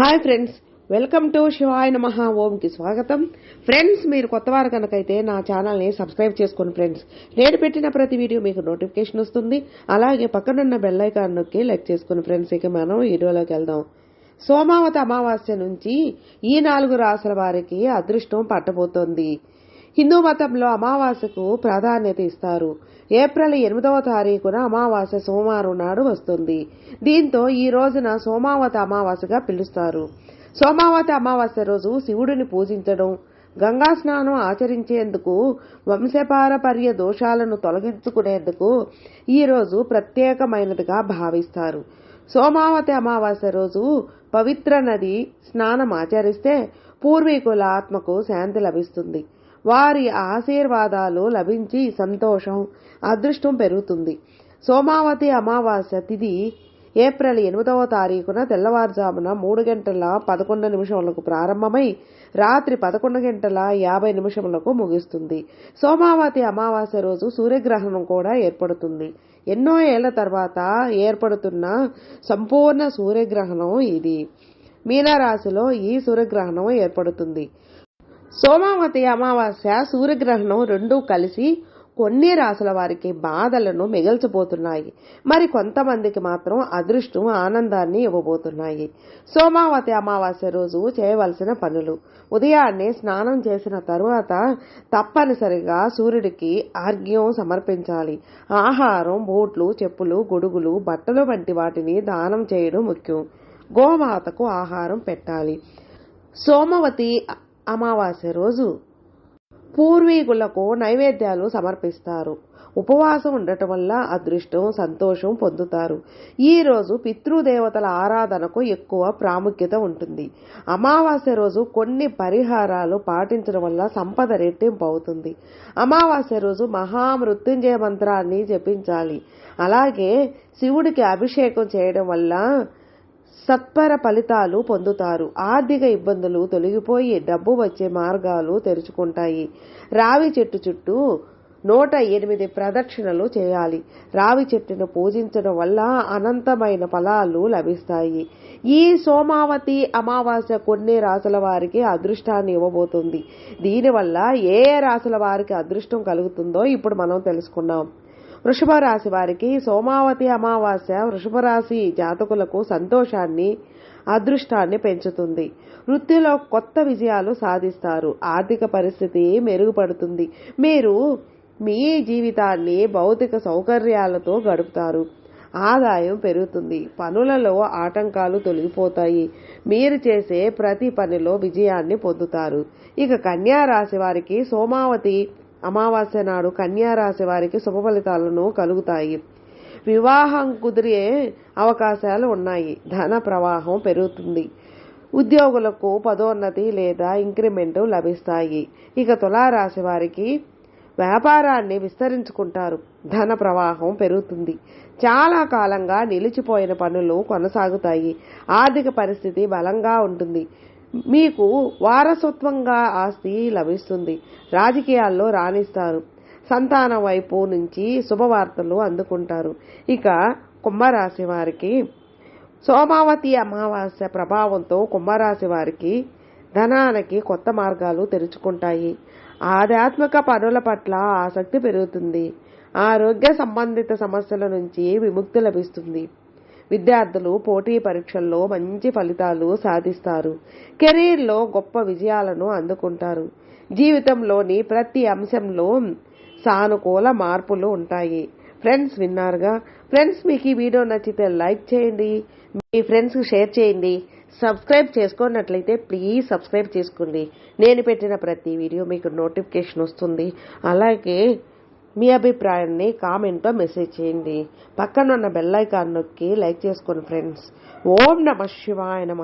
Hi friends welcome to శివాయ నమ ఓంకి స్వాగతం. ఫ్రెండ్స్ మీరు కొత్త వారు కనుకైతే నా ఛానల్ని సబ్స్క్రైబ్ చేసుకోండి ఫ్రెండ్స్ నేను పెట్టిన ప్రతి వీడియో మీకు నోటిఫికేషన్ వస్తుంది. అలాగే పక్కనున్న బెల్ ఐకాన్ నొక్కి లైక్ చేసుకుని ఫ్రెండ్స్ ఇక మనం వీడియోలోకి వెళ్దాం. సోమావతి అమావాస్య నుంచి ఈ నాలుగు రాసుల వారికి అదృష్టం పట్టబోతోంది. హిందూ మతంలో అమావాస్యకు ప్రాధాన్యత ఇస్తారు. ఏప్రిల్ ఎనిమిదవ తారీఖున అమావాస్య సోమవారం నాడు వస్తుంది. దీంతో ఈ రోజున సోమావతి అమావాస్యగా పిలుస్తారు. సోమావతి అమావాస్య రోజు శివుడిని పూజించడం గంగా స్నానం ఆచరించేందుకు వంశపారపర్య దోషాలను తొలగించుకునేందుకు ఈ రోజు ప్రత్యేకమైనదిగా భావిస్తారు. సోమావతి అమావాస్య రోజు పవిత్ర నది స్నానం ఆచరిస్తే పూర్వీకుల ఆత్మకు శాంతి లభిస్తుంది. వారి ఆశీర్వాదాలు లభించి సంతోషం అదృష్టం పెరుగుతుంది. సోమావతి అమావాస్య తిథి ఏప్రిల్ ఎనిమిదవ తారీఖున తెల్లవారుజామున మూడు గంటల పదకొండు నిమిషములకు ప్రారంభమై రాత్రి పదకొండు గంటల యాభై నిమిషములకు ముగుస్తుంది. సోమావతి అమావాస్య రోజు సూర్యగ్రహణం కూడా ఏర్పడుతుంది. ఎన్నో ఏళ్ళ తర్వాత ఏర్పడుతున్న సంపూర్ణ సూర్యగ్రహణం ఇది. మీనరాశిలో ఈ సూర్యగ్రహణం ఏర్పడుతుంది. సోమావతి అమావాస్య సూర్యగ్రహణం రెండూ కలిసి కొన్ని రాసుల వారికి బాధలను మిగల్చబోతున్నాయి. మరి కొంతమందికి మాత్రం అదృష్టం ఆనందాన్ని ఇవ్వబోతున్నాయి. సోమావతి అమావాస్య రోజు చేయవలసిన పనులు. ఉదయాన్నే స్నానం చేసిన తరువాత తప్పనిసరిగా సూర్యుడికి ఆర్ఘ్యం సమర్పించాలి. ఆహారం బోట్లు చెప్పులు గొడుగులు బట్టలు వంటి వాటిని దానం చేయడం ముఖ్యం. గోమాతకు ఆహారం పెట్టాలి. సోమవతి అమావాస్య రోజు పూర్వీకులకు నైవేద్యాలు సమర్పిస్తారు. ఉపవాసం ఉండటం వల్ల అదృష్టం సంతోషం పొందుతారు. ఈ రోజు పితృదేవతల ఆరాధనకు ఎక్కువ ప్రాముఖ్యత ఉంటుంది. అమావాస్య రోజు కొన్ని పరిహారాలు పాటించడం వల్ల సంపద రెట్టింపు అవుతుంది అమావాస్య రోజు మహామృత్యుంజయ మంత్రాన్ని జపించాలి. అలాగే శివుడికి అభిషేకం చేయడం వల్ల సత్వర ఫలితాలు పొందుతారు. ఆర్థిక ఇబ్బందులు తొలగిపోయి డబ్బు వచ్చే మార్గాలు తెరుచుకుంటాయి. రావి చెట్టు చుట్టూ నూట ఎనిమిది ప్రదక్షిణలు చేయాలి. రావి చెట్టును పూజించడం వల్ల అనంతమైన ఫలాలు లభిస్తాయి. ఈ సోమావతి అమావాస్య కొన్ని రాసుల వారికి అదృష్టాన్ని ఇవ్వబోతుంది. దీనివల్ల ఏ రాసుల వారికి అదృష్టం కలుగుతుందో ఇప్పుడు మనం తెలుసుకున్నాం. వృషభ రాశి వారికి సోమావతి అమావాస్య వృషభ రాశి జాతకులకు సంతోషాన్ని అదృష్టాన్ని పెంచుతుంది. వృత్తిలో కొత్త విజయాలు సాధిస్తారు. ఆర్థిక పరిస్థితి మెరుగుపడుతుంది. మీరు మీ జీవితాన్ని భౌతిక సౌకర్యాలతో గడుపుతారు. ఆదాయం పెరుగుతుంది. పనులలో ఆటంకాలు తొలగిపోతాయి. మీరు చేసే ప్రతి పనిలో విజయాన్ని పొందుతారు. ఇక కన్యా రాశి వారికి సోమావతి అమావాస్య నాడు కన్యా రాశి వారికి శుభ ఫలితాలను కలుగుతాయి. వివాహం కుదిరే అవకాశాలు ఉన్నాయి. ధన ప్రవాహం పెరుగుతుంది. ఉద్యోగులకు పదోన్నతి లేదా ఇంక్రిమెంట్ లభిస్తాయి. ఇక తులారాశి వారికి వ్యాపారాన్ని విస్తరించుకుంటారు. ధన ప్రవాహం పెరుగుతుంది. చాలా కాలంగా నిలిచిపోయిన పనులు కొనసాగుతాయి. ఆర్థిక పరిస్థితి బలంగా ఉంటుంది. మీకు వారసత్వంగా ఆస్తి లభిస్తుంది. రాజకీయాల్లో రాణిస్తారు. సంతానం వైపు నుంచి శుభవార్తలు అందుకుంటారు. ఇక కుంభరాశి వారికి సోమావతి అమావాస్య ప్రభావంతో కుంభరాశి వారికి ధనానికి కొత్త మార్గాలు తెరుచుకుంటాయి. ఆధ్యాత్మిక పనుల పట్ల ఆసక్తి పెరుగుతుంది. ఆరోగ్య సంబంధిత సమస్యల నుంచి విముక్తి లభిస్తుంది. విద్యార్థులు పోటీ పరీక్షల్లో మంచి ఫలితాలు సాధిస్తారు. కెరీర్లో గొప్ప విజయాలను అందుకుంటారు. జీవితంలోని ప్రతి అంశంలో సానుకూల మార్పులు ఉంటాయి. ఫ్రెండ్స్ విన్నారుగా? ఫ్రెండ్స్ మీకు ఈ వీడియో నచ్చితే లైక్ చేయండి. మీ ఫ్రెండ్స్కి షేర్ చేయండి. సబ్స్క్రైబ్ చేసుకున్నట్లయితే ప్లీజ్ సబ్స్క్రైబ్ చేసుకోండి. నేను పెట్టిన ప్రతి వీడియో మీకు నోటిఫికేషన్ వస్తుంది. అలాగే మీ అభిప్రాయాన్ని కామెంట్లో మెసేజ్ చేయండి. పక్కన ఉన్న బెల్ ఐకాన్ నొక్కి లైక్ చేసుకోండి ఫ్రెండ్స్. ఓం నమ శివాయ నమ.